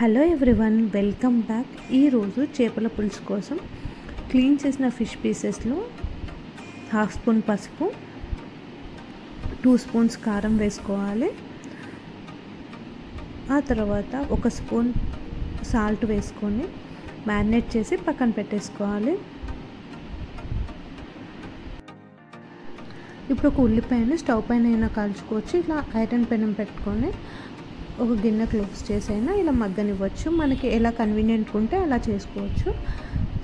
Hello everyone welcome back. ఈరోజు చేపల పులుసు కోసం క్లీన్ చేసిన ఫిష్ పీసెస్లో హాఫ్ స్పూన్ పసుపు టూ స్పూన్స్ కారం వేసుకోవాలి. ఆ తర్వాత ఒక స్పూన్ సాల్ట్ వేసుకొని మ్యారినేట్ చేసి పక్కన పెట్టేసుకోవాలి. ఇప్పుడు ఒక ఉల్లిపాయను స్టవ్ పైన అయినా కాల్చుకోవచ్చు. ఇలా ఐరన్ పెనం పెట్టుకొని ఒక గిన్నె క్లోజ్ చేసైనా ఇలా మగ్గనివ్వచ్చు. మనకి ఎలా కన్వీనియంట్ ఉంటే అలా చేసుకోవచ్చు.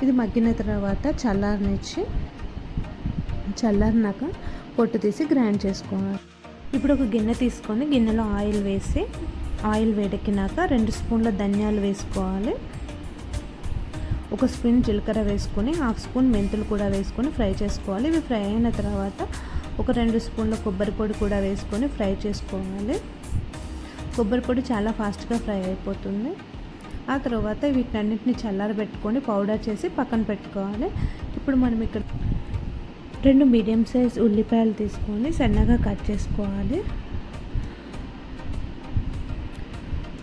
ఇది మగ్గిన తర్వాత చల్లారనిచ్చి చల్లారినాక పొట్టు తీసి గ్రైండ్ చేసుకోవాలి. ఇప్పుడు ఒక గిన్నె తీసుకొని గిన్నెలో ఆయిల్ వేసి ఆయిల్ వేడెక్కినాక రెండు స్పూన్ల ధనియాలు వేసుకోవాలి. ఒక స్పూన్ జీలకర్ర వేసుకొని హాఫ్ స్పూన్ మెంతులు కూడా వేసుకొని ఫ్రై చేసుకోవాలి. ఇవి ఫ్రై అయిన తర్వాత ఒక రెండు స్పూన్ల కొబ్బరి పొడి కూడా వేసుకొని ఫ్రై చేసుకోవాలి. కొబ్బరి పొడి చాలా ఫాస్ట్గా ఫ్రై అయిపోతుంది. ఆ తర్వాత వీటన్నిటిని చల్లారబెట్టుకొని పౌడర్ చేసి పక్కన పెట్టుకోవాలి. ఇప్పుడు మనం ఇక్కడ రెండు మీడియం సైజ్ ఉల్లిపాయలు తీసుకొని సన్నగా కట్ చేసుకోవాలి.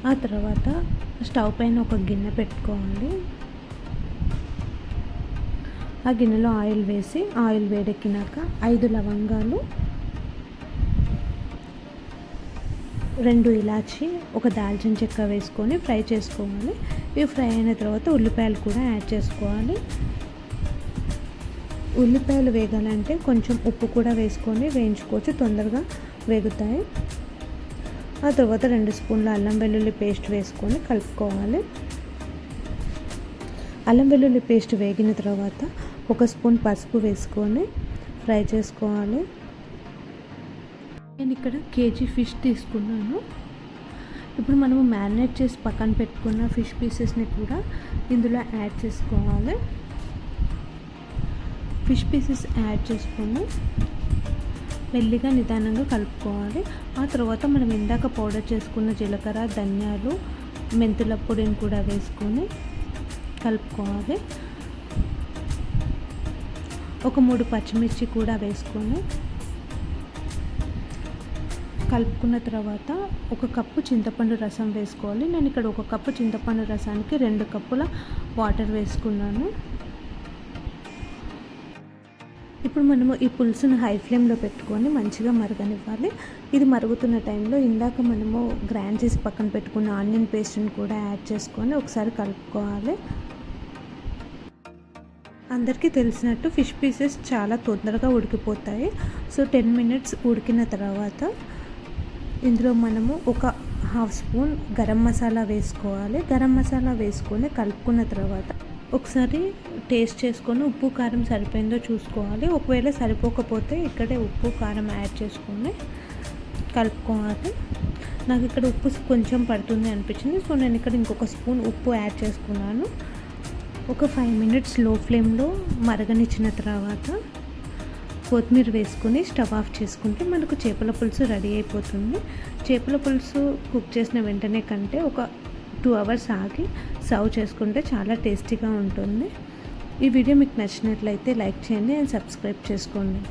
ఆ తర్వాత స్టవ్ పైన ఒక గిన్నె పెట్టుకోవాలి. ఆ గిన్నెలో ఆయిల్ వేసి ఆయిల్ వేడెక్కినాక ఐదు లవంగాలు రెండు ఇలాచి ఒక దాల్చిన చెక్క వేసుకొని ఫ్రై చేసుకోవాలి. ఇవి ఫ్రై అయిన తర్వాత ఉల్లిపాయలు కూడా యాడ్ చేసుకోవాలి. ఉల్లిపాయలు వేగాలంటే కొంచెం ఉప్పు కూడా వేసుకొని వేయించుకోవచ్చు తొందరగా వేగుతాయి. ఆ తర్వాత రెండు స్పూన్ల అల్లం వెల్లుల్లి పేస్ట్ వేసుకొని కలుపుకోవాలి. అల్లం వెల్లుల్లి పేస్ట్ వేగిన తర్వాత ఒక స్పూన్ పసుపు వేసుకొని ఫ్రై చేసుకోవాలి. నేను ఇక్కడ కేజీ ఫిష్ తీసుకున్నాను. ఇప్పుడు మనము మ్యారినేట్ చేసి పక్కన పెట్టుకున్న ఫిష్ పీసెస్ని కూడా ఇందులో యాడ్ చేసుకోవాలి. ఫిష్ పీసెస్ యాడ్ చేసుకొని మెల్లిగా నిదానంగా కలుపుకోవాలి. ఆ తర్వాత మనం ఇందాక పౌడర్ చేసుకున్న జీలకర్ర ధనియాలు మెంతుల పొడిని కూడా వేసుకొని కలుపుకోవాలి. ఒక మూడు పచ్చిమిర్చి కూడా వేసుకొని కలుపుకున్న తర్వాత ఒక కప్పు చింతపండు రసం వేసుకోవాలి. నేను ఇక్కడ ఒక కప్పు చింతపండు రసానికి రెండు కప్పుల వాటర్ వేసుకున్నాను. ఇప్పుడు మనము ఈ పులుసును హై ఫ్లేమ్లో పెట్టుకొని మంచిగా మరగనివ్వాలి. ఇది మరుగుతున్న టైంలో ఇందాక మనము గ్రైండ్ చేసి పక్కన పెట్టుకున్న ఆనియన్ పేస్ట్ని కూడా యాడ్ చేసుకొని ఒకసారి కలుపుకోవాలి. అందరికీ తెలిసినట్టు ఫిష్ పీసెస్ చాలా తొందరగా ఉడికిపోతాయి. సో టెన్ మినిట్స్ ఉడికిన తర్వాత ఇందులో మనము ఒక హాఫ్ స్పూన్ గరం మసాలా వేసుకోవాలి. గరం మసాలా వేసుకొని కలుపుకున్న తర్వాత ఒకసారి టేస్ట్ చేసుకొని ఉప్పు కారం సరిపోయిందో చూసుకోవాలి. ఒకవేళ సరిపోకపోతే ఇక్కడే ఉప్పు కారం యాడ్ చేసుకొని కలుపుకోవాలి. నాకు ఇక్కడ ఉప్పు కొంచెం పడుతుంది అనిపించింది. సో నేను ఇక్కడ ఇంకొక స్పూన్ ఉప్పు యాడ్ చేసుకున్నాను. ఒక ఫైవ్ మినిట్స్లో ఫ్లేమ్లో మరగనిచ్చిన తర్వాత కొత్తిమీర వేసుకుని స్టవ్ ఆఫ్ చేసుకుంటే మనకు చేపల పులుసు రెడీ అయిపోతుంది. చేపల పులుసు కుక్ చేసిన వెంటనే కంటే ఒక టూ అవర్స్ ఆగి సర్వ్ చేసుకుంటే చాలా టేస్టీగా ఉంటుంది. ఈ వీడియో మీకు నచ్చినట్లయితే లైక్ చేయండి అండ్ సబ్స్క్రైబ్ చేసుకోండి.